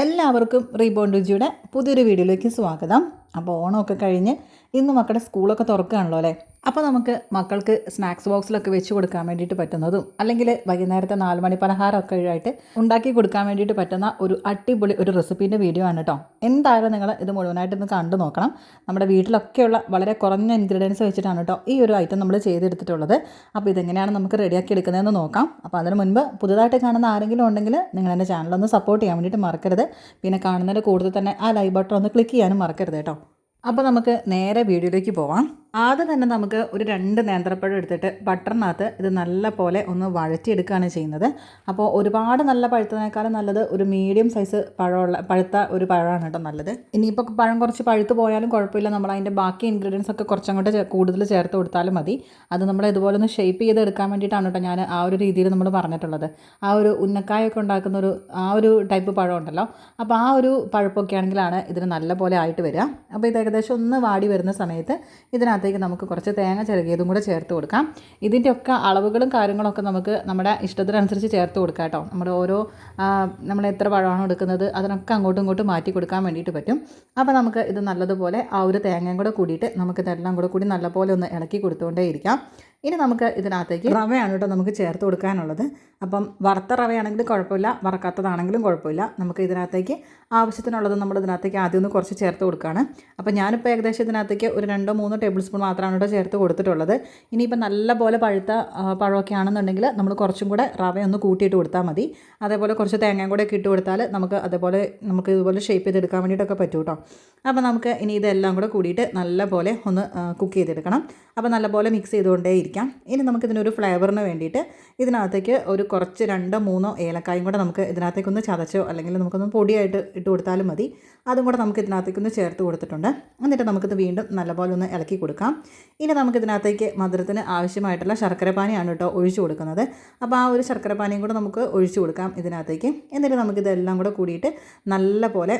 എല്ലാവർക്കും റീബോൺ രുചിയുടെ പുതിയൊരു വീഡിയോയിലേക്ക് സ്വാഗതം. അപ്പോൾ ഓണമൊക്കെ കഴിഞ്ഞ് ഇന്ന് മക്കളുടെ സ്കൂളൊക്കെ തുറക്കുകയാണല്ലോ അല്ലേ? അപ്പോൾ നമുക്ക് മക്കൾക്ക് സ്നാക്സ് ബോക്സിലൊക്കെ വെച്ച് കൊടുക്കാൻ വേണ്ടിയിട്ട് പറ്റുന്നതും അല്ലെങ്കിൽ വൈകുന്നേരത്തെ നാല് മണി പലഹാരമൊക്കെ ആയിട്ട് ഉണ്ടാക്കി കൊടുക്കാൻ വേണ്ടിയിട്ട് പറ്റുന്ന ഒരു അടിപൊളി ഒരു റെസിപ്പീന്റെ വീഡിയോ ആണ് കേട്ടോ എന്തായാലും നിങ്ങൾ ഇത് മുഴുവനായിട്ടൊന്ന് കണ്ടു നോക്കണം. നമ്മുടെ വീട്ടിലൊക്കെയുള്ള വളരെ കുറഞ്ഞ ഇൻഗ്രീഡിയൻസ് വെച്ചിട്ടാണ് കേട്ടോ ഈ ഒരു ഐറ്റം നമ്മൾ ചെയ്തെടുത്തിട്ടുള്ളത്. അപ്പോൾ ഇതെങ്ങനെയാണ് നമുക്ക് റെഡിയാക്കി എടുക്കുന്നതെന്ന് നോക്കാം. അപ്പോൾ അതിന് മുൻപ് പുതുതായിട്ട് കാണുന്ന ആരെങ്കിലും ഉണ്ടെങ്കിൽ നിങ്ങൾ എന്റെ ചാനലൊന്ന് സപ്പോർട്ട് ചെയ്യാൻ വേണ്ടിയിട്ട് മറക്കരുത്. പിന്നെ കാണുന്നതിന്റെ കൂടുതൽ തന്നെ ആ ലൈവ് ബട്ടൺ ഒന്ന് ക്ലിക്ക് ചെയ്യാനും മറക്കരുത് കേട്ടോ അപ്പോൾ നമുക്ക് നേരെ വീഡിയോയിലേക്ക് പോവാം. ആദ്യം തന്നെ നമുക്ക് ഒരു രണ്ട് നേന്ത്രപ്പഴം എടുത്തിട്ട് ബട്ടറിനകത്ത് ഇത് നല്ല പോലെ ഒന്ന് വഴറ്റിയെടുക്കുകയാണ് ചെയ്യുന്നത്. അപ്പോൾ ഒരുപാട് നല്ല പഴുത്തതിനേക്കാളും നല്ലത് ഒരു മീഡിയം സൈസ് പഴമുള്ള പഴുത്ത ഒരു പഴമാണ് കേട്ടോ നല്ലത്. ഇനിയിപ്പോൾ പഴം കുറച്ച് പഴുത്ത് പോയാലും കുഴപ്പമില്ല. നമ്മൾ അതിന്റെ ബാക്കി ഇൻഗ്രീഡിയൻസ് ഒക്കെ കുറച്ചങ്ങോട്ട് കൂടുതൽ ചേർത്ത് കൊടുത്താലും മതി. അത് നമ്മൾ ഇതുപോലെ ഒന്ന് ഷേപ്പ് ചെയ്ത് എടുക്കാൻ വേണ്ടിയിട്ടാണ് കേട്ടോ ഞാൻ ആ ഒരു രീതിയിൽ നമ്മൾ പറഞ്ഞിട്ടുള്ളത്. ആ ഒരു ഉന്നക്കായൊക്കെ ഉണ്ടാക്കുന്ന ഒരു ആ ഒരു ടൈപ്പ് പഴം ഉണ്ടല്ലോ. അപ്പോൾ ആ ഒരു പഴുപ്പൊക്കെ ആണെങ്കിലാണ് ഇതിന് നല്ല പോലെ ആയിട്ട് വരിക. അപ്പോൾ ഇത് ഏകദേശം ഒന്ന് വാടി വരുന്ന സമയത്ത് ഇതിനകത്തേക്ക് നമുക്ക് കുറച്ച് തേങ്ങ ചിരകിയതും കൂടെ ചേർത്ത് കൊടുക്കാം. ഇതിന്റെയൊക്കെ അളവുകളും കാര്യങ്ങളൊക്കെ നമുക്ക് നമ്മുടെ ഇഷ്ടത്തിനനുസരിച്ച് ചേർത്ത് കൊടുക്കാം കേട്ടോ. നമ്മുടെ ഓരോ നമ്മൾ എത്ര പഴമാണ് എടുക്കുന്നത് അതിനൊക്കെ അങ്ങോട്ടും ഇങ്ങോട്ടും മാറ്റി കൊടുക്കാൻ വേണ്ടിയിട്ട് പറ്റും. അപ്പോൾ നമുക്ക് ഇത് നല്ലതുപോലെ ആ ഒരു തേങ്ങയും കൂടെ കൂടിയിട്ട് നമുക്ക് ഇതെല്ലാം കൂടെ കൂടി നല്ലപോലെ ഒന്ന് ഇളക്കി കൊടുത്തുകൊണ്ടേ ഇരിക്കാം ഇനി നമുക്ക് ഇതിനകത്തേക്ക് റവയാണ് കേട്ടോ നമുക്ക് ചേർത്ത് കൊടുക്കാനുള്ളത്. അപ്പം വറുത്ത റവയാണെങ്കിലും കുഴപ്പമില്ല വറക്കാത്തതാണെങ്കിലും കുഴപ്പമില്ല. നമുക്ക് ഇതിനകത്തേക്ക് ആവശ്യത്തിനുള്ളത് നമ്മൾ ഇതിനകത്തേക്ക് ആദ്യം ഒന്ന് കുറച്ച് ചേർത്ത് കൊടുക്കുകയാണ്. അപ്പോൾ ഞാനിപ്പോൾ ഏകദേശം ഇതിനകത്തേക്ക് ഒരു രണ്ടോ മൂന്നോ ടേബിൾ സ്പൂൺ മാത്രമാണ് കേട്ടോ ചേർത്ത് കൊടുത്തിട്ടുള്ളത്. ഇനിയിപ്പോൾ നല്ല പോലെ പഴുത്ത പഴമൊക്കെ ആണെന്നുണ്ടെങ്കിൽ നമ്മൾ കുറച്ചും കൂടെ റവ ഒന്ന് കൂട്ടിയിട്ട് കൊടുത്താൽ മതി. അതേപോലെ കുറച്ച് തേങ്ങയും കൂടെ ഒക്കെ ഇട്ട് കൊടുത്താൽ നമുക്ക് അതേപോലെ നമുക്ക് ഇതുപോലെ ഷേപ്പ് ചെയ്തെടുക്കാൻ വേണ്ടിയിട്ടൊക്കെ പറ്റും കേട്ടോ. അപ്പോൾ നമുക്ക് ഇനി ഇതെല്ലാം കൂടെ കൂടിയിട്ട് നല്ല പോലെ ഒന്ന് കുക്ക് ചെയ്തെടുക്കണം. അപ്പോൾ നല്ലപോലെ മിക്സ് ചെയ്തുകൊണ്ടേ ഇരിക്കാം ഇനി നമുക്ക് ഇതിനൊരു ഫ്ലേവറിന് വേണ്ടിയിട്ട് ഇതിനകത്തേക്ക് ഒരു കുറച്ച് രണ്ടോ മൂന്നോ ഏലക്കായും കൂടെ നമുക്ക് ഇതിനകത്തേക്ക് ഒന്ന് ചതച്ചോ അല്ലെങ്കിൽ നമുക്കൊന്ന് പൊടിയായിട്ട് ഇട്ട് കൊടുത്താലും മതി. അതും കൂടെ നമുക്ക് ഇതിനകത്തേക്ക് ഒന്ന് ചേർത്ത് കൊടുത്തിട്ടുണ്ട്. എന്നിട്ട് നമുക്കിത് വീണ്ടും നല്ലപോലെ ഒന്ന് ഇളക്കി കൊടുക്കാം. ഇനി നമുക്ക് ഇതിനകത്തേക്ക് മധുരത്തിന് ആവശ്യമായിട്ടുള്ള ശർക്കര പാനിയാണ് കേട്ടോ ഒഴിച്ചു കൊടുക്കുന്നത്. അപ്പോൾ ആ ഒരു ശർക്കര പാനിയും കൂടെ നമുക്ക് ഒഴിച്ചു കൊടുക്കാം ഇതിനകത്തേക്ക്. എന്നിട്ട് നമുക്കിതെല്ലാം കൂടെ കൂടിയിട്ട് നല്ല പോലെ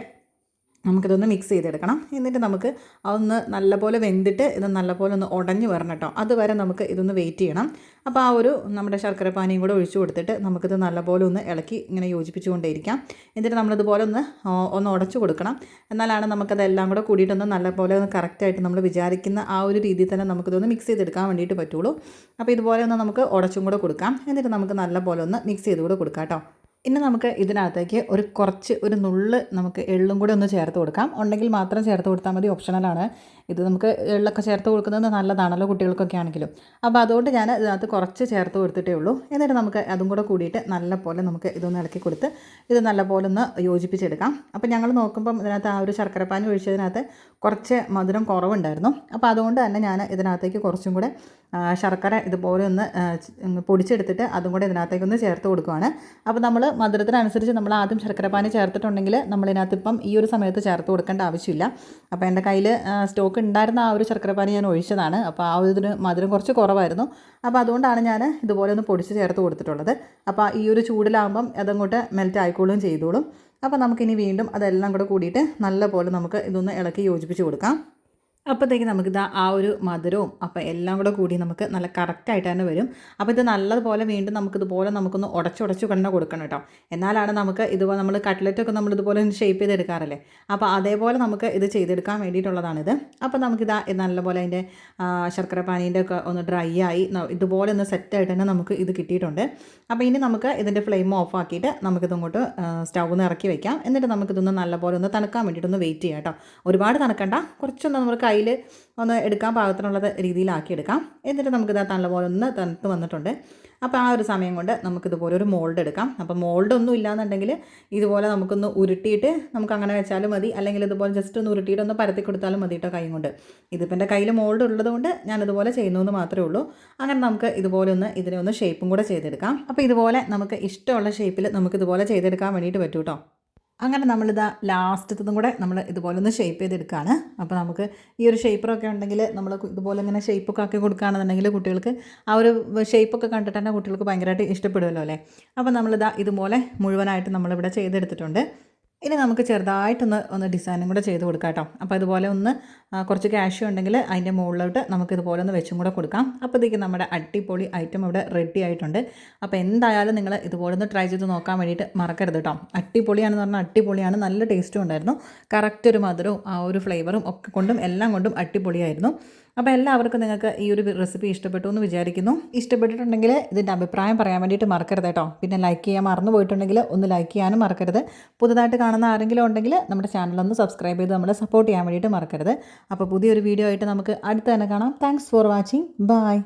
നമുക്കിതൊന്ന് മിക്സ് ചെയ്തെടുക്കണം. എന്നിട്ട് നമുക്ക് അതൊന്ന് നല്ലപോലെ വെന്തിട്ട് ഇത് നല്ലപോലെ ഒന്ന് ഉടഞ്ഞു വരണം കേട്ടോ അതുവരെ നമുക്ക് ഇതൊന്ന് വെയിറ്റ് ചെയ്യണം. അപ്പോൾ ആ ഒരു നമ്മുടെ ശർക്കര പാനിയും കൂടെ ഒഴിച്ചു കൊടുത്തിട്ട് നമുക്കിത് നല്ലപോലെ ഒന്ന് ഇളക്കി ഇങ്ങനെ യോജിപ്പിച്ചുകൊണ്ടേയിരിക്കാം. എന്നിട്ട് നമ്മളിതുപോലെ ഒന്ന് ഒന്ന് ഉടച്ചു കൊടുക്കണം. എന്നാലാണ് നമുക്കതെല്ലാം കൂടെ കൂടിയിട്ടൊന്ന് നല്ലപോലെ ഒന്ന് കറക്റ്റായിട്ട് നമ്മൾ വിചാരിക്കുന്ന ആ ഒരു രീതിയിൽ തന്നെ നമുക്കിതൊന്ന് മിക്സ് ചെയ്തെടുക്കാൻ വേണ്ടിയിട്ട് പറ്റുള്ളൂ. അപ്പോൾ ഇതുപോലെ ഒന്ന് നമുക്ക് ഉടച്ചും കൂടെ കൊടുക്കാം. എന്നിട്ട് നമുക്ക് നല്ലപോലെ ഒന്ന് മിക്സ് ചെയ്ത് കൂടെ കൊടുക്കാം കേട്ടോ ഇനി നമുക്ക് ഇതിനകത്തേക്ക് ഒരു കുറച്ച് ഒരു നുള്ള് നമുക്ക് എള്ളും കൂടി ഒന്ന് ചേർത്ത് കൊടുക്കാം. ഉണ്ടെങ്കിൽ മാത്രം ചേർത്ത് കൊടുത്താൽ മതി. ഓപ്ഷണലാണ് ഇത് നമുക്ക് എള്ളൊക്കെ ചേർത്ത് കൊടുക്കുന്നത് നല്ലതാണല്ലോ കുട്ടികൾക്കൊക്കെ ആണെങ്കിലും. അപ്പോൾ അതുകൊണ്ട് ഞാൻ ഇതിനകത്ത് കുറച്ച് ചേർത്ത് കൊടുത്തിട്ടേ ഉള്ളൂ. എന്നിട്ട് നമുക്ക് അതും കൂടെ കൂടിയിട്ട് നല്ലപോലെ നമുക്ക് ഇതൊന്ന് ഇളക്കി കൊടുത്ത് ഇത് നല്ലപോലെ ഒന്ന് യോജിപ്പിച്ചെടുക്കാം. അപ്പോൾ ഞങ്ങൾ നോക്കുമ്പം ഇതിനകത്ത് ആ ഒരു ശർക്കരപ്പാനി ഒഴിച്ചതിനകത്ത് കുറച്ച് മധുരം കുറവുണ്ടായിരുന്നു. അപ്പോൾ അതുകൊണ്ട് തന്നെ ഞാൻ ഇതിനകത്തേക്ക് കുറച്ചും കൂടെ ശർക്കര ഇതുപോലെ ഒന്ന് പൊടിച്ചെടുത്തിട്ട് അതും കൂടെ ഇതിനകത്തേക്ക് ഒന്ന് ചേർത്ത് കൊടുക്കുകയാണ് അപ്പോൾ നമ്മൾ മധുരത്തിനനുസരിച്ച് നമ്മൾ ആദ്യം ശർക്കരപ്പാനി ചേർത്തിട്ടുണ്ടെങ്കിൽ നമ്മളിതിനകത്ത് ഇപ്പം ഈ ഒരു സമയത്ത് ചേർത്ത് കൊടുക്കേണ്ട ആവശ്യമില്ല. അപ്പോൾ എന്റെ കയ്യിൽ സ്റ്റോക്ക് ഉണ്ടായിരുന്ന ആ ഒരു ശർക്കരപ്പാനി ഞാൻ ഒഴിച്ചതാണ്. അപ്പോൾ ആ ഒരു മധുരം കുറച്ച് കുറവായിരുന്നു. അപ്പോൾ അതുകൊണ്ടാണ് ഞാൻ ഇതുപോലെ ഒന്ന് പൊടിച്ച് ചേർത്ത് കൊടുത്തിട്ടുള്ളത്. അപ്പോൾ ഈ ഒരു ചൂടിലാകുമ്പം അതങ്ങോട്ട് മെൽറ്റ് ആയിക്കോളും ചെയ്തോളും. അപ്പോൾ നമുക്കിനി വീണ്ടും അതെല്ലാം കൂടെ കൂടിയിട്ട് നല്ല പോലെ നമുക്ക് ഇതൊന്ന് ഇളക്കി യോജിപ്പിച്ച് കൊടുക്കാം. അപ്പോഴത്തേക്ക് നമുക്കിത് ആ ഒരു മധുരവും അപ്പോൾ എല്ലാം കൂടെ കൂടി നമുക്ക് നല്ല കറക്റ്റായിട്ട് തന്നെ വരും. അപ്പോൾ ഇത് നല്ലതുപോലെ വീണ്ടും നമുക്കിതുപോലെ നമുക്കൊന്ന് ഉടച്ചുടച്ചു കണ്ണ കൊടുക്കണം കേട്ടോ എന്നാലാണ് നമുക്ക് ഇതുപോലെ നമ്മൾ കട്ട്ലറ്റൊക്കെ നമ്മൾ ഇതുപോലെ ഷേപ്പ് ചെയ്തെടുക്കാറല്ലേ? അപ്പോൾ അതേപോലെ നമുക്ക് ഇത് ചെയ്തെടുക്കാൻ വേണ്ടിയിട്ടുള്ളതാണിത്. അപ്പോൾ നമുക്കിത് നല്ലപോലെ അതിന്റെ ശർക്കര പാനീന്റെ ഒക്കെ ഒന്ന് ഡ്രൈ ആയി ഇതുപോലെ ഒന്ന് സെറ്റായിട്ട് തന്നെ നമുക്ക് ഇത് കിട്ടിയിട്ടുണ്ട്. അപ്പോൾ ഇനി നമുക്ക് ഇതിന്റെ ഫ്ലെയിം ഓഫ് ആക്കിയിട്ട് നമുക്കിതങ്ങോട്ട് സ്റ്റൗ ഒന്ന് ഇറക്കി വയ്ക്കാം എന്നിട്ട് നമുക്കിതൊന്ന് നല്ലപോലെ ഒന്ന് തണുക്കാൻ വേണ്ടിയിട്ടൊന്ന് വെയിറ്റ് ചെയ്യാം കേട്ടോ ഒരുപാട് തണുക്കണ്ട കുറച്ചൊന്ന് നമ്മൾ കയ്യിൽ ഒന്ന് എടുക്കാൻ പാകത്തിനുള്ള രീതിയിലാക്കി എടുക്കാം. എന്നിട്ട് നമുക്കിത് നല്ലപോലെ ഒന്ന് തണുത്ത് വന്നിട്ടുണ്ട്. അപ്പോൾ ആ ഒരു സമയം കൊണ്ട് നമുക്കിതുപോലെ ഒരു മോൾഡ് എടുക്കാം. അപ്പോൾ മോൾഡ് ഒന്നും ഇല്ലാന്നുണ്ടെങ്കിൽ ഇതുപോലെ നമുക്കൊന്ന് ഉരുട്ടിയിട്ട് നമുക്ക് അങ്ങനെ വെച്ചാലും മതി. അല്ലെങ്കിൽ ഇതുപോലെ ജസ്റ്റ് ഒന്ന് ഉരുട്ടിയിട്ട് ഒന്ന് പരത്തി കൊടുത്താലും മതി കേട്ടോ കൈ കൊണ്ട്. ഇതിപ്പോൾ എന്റെ കയ്യിൽ മോൾഡ് ഉള്ളത് കൊണ്ട് ചെയ്യുന്നു എന്ന് മാത്രമേ ഉള്ളൂ. അങ്ങനെ നമുക്ക് ഇതുപോലെ ഒന്ന് ഇതിനെ ഒന്ന് ഷേപ്പും കൂടെ ചെയ്തെടുക്കാം. അപ്പോൾ ഇതുപോലെ നമുക്ക് ഇഷ്ടമുള്ള ഷേപ്പിൽ നമുക്കിതുപോലെ ചെയ്തെടുക്കാൻ വേണ്ടിയിട്ട് പറ്റും കേട്ടോ അങ്ങനെ നമ്മളിതാ ലാസ്റ്റത്തതും കൂടെ നമ്മൾ ഇതുപോലെ ഒന്ന് ഷേപ്പ് ചെയ്തെടുക്കുകയാണ് അപ്പോൾ നമുക്ക് ഈ ഒരു ഷേപ്പറൊക്കെ ഉണ്ടെങ്കിൽ നമ്മൾ ഇതുപോലെ ഇങ്ങനെ ഷേപ്പൊക്കെ ആക്കി കൊടുക്കുകയാണെന്നുണ്ടെങ്കിൽ കുട്ടികൾക്ക് ആ ഒരു ഷേപ്പൊക്കെ കണ്ടിട്ട് തന്നെ കുട്ടികൾക്ക് ഭയങ്കരമായിട്ട് ഇഷ്ടപ്പെടുമല്ലോ അല്ലേ? അപ്പോൾ നമ്മളിതാ ഇതുപോലെ മുഴുവനായിട്ട് നമ്മളിവിടെ ചെയ്തെടുത്തിട്ടുണ്ട്. ഇനി നമുക്ക് ചെറുതായിട്ടൊന്ന് ഒന്ന് ഡിസൈനും കൂടെ ചെയ്ത് കൊടുക്കാം കേട്ടോ. അപ്പോൾ ഇതുപോലെ ഒന്ന് കുറച്ച് ക്യാഷ് ഉണ്ടെങ്കിൽ അതിന്റെ മുകളിലോട്ട് നമുക്ക് ഇതുപോലെ ഒന്ന് വെച്ചും കൂടെ കൊടുക്കാം. അപ്പോഴത്തേക്ക് നമ്മുടെ അടിപൊളി ഐറ്റം ഇവിടെ റെഡി ആയിട്ടുണ്ട്. അപ്പോൾ എന്തായാലും നിങ്ങൾ ഇതുപോലെ ഒന്ന് ട്രൈ ചെയ്ത് നോക്കാൻ വേണ്ടിയിട്ട് മറക്കരുത് കേട്ടോ. അടിപൊളിയാണെന്ന് പറഞ്ഞാൽ അടിപൊളിയാണ്. നല്ല ടേസ്റ്റും ഉണ്ടായിരുന്നു. കറക്റ്റ് ഒരു മധുരവും ആ ഒരു ഫ്ലേവറും ഒക്കെ കൊണ്ടും എല്ലാം കൊണ്ടും അടിപൊളിയായിരുന്നു. അപ്പോൾ എല്ലാവർക്കും നിങ്ങൾക്ക് ഈ ഒരു റെസിപ്പി ഇഷ്ടപ്പെട്ടു എന്ന് വിചാരിക്കുന്നു. ഇഷ്ടപ്പെട്ടിട്ടുണ്ടെങ്കിൽ ഇതിന്റെ അഭിപ്രായം പറയാൻ വേണ്ടിയിട്ട് മറക്കരുത് കേട്ടോ. പിന്നെ ലൈക്ക് ചെയ്യാൻ മറന്നു പോയിട്ടുണ്ടെങ്കിൽ ഒന്ന് ലൈക്ക് ചെയ്യാനും മറക്കരുത്. പുതുതായിട്ട് കാണുന്ന ആരെങ്കിലും ഉണ്ടെങ്കിൽ നമ്മുടെ ചാനലൊന്ന് സബ്സ്ക്രൈബ് ചെയ്ത് നമ്മളെ സപ്പോർട്ട് ചെയ്യാൻ വേണ്ടിയിട്ട് മറക്കരുത്. അപ്പോൾ പുതിയൊരു വീഡിയോ ആയിട്ട് നമുക്ക് അടുത്ത് തന്നെ കാണാം. Thanks for watching bye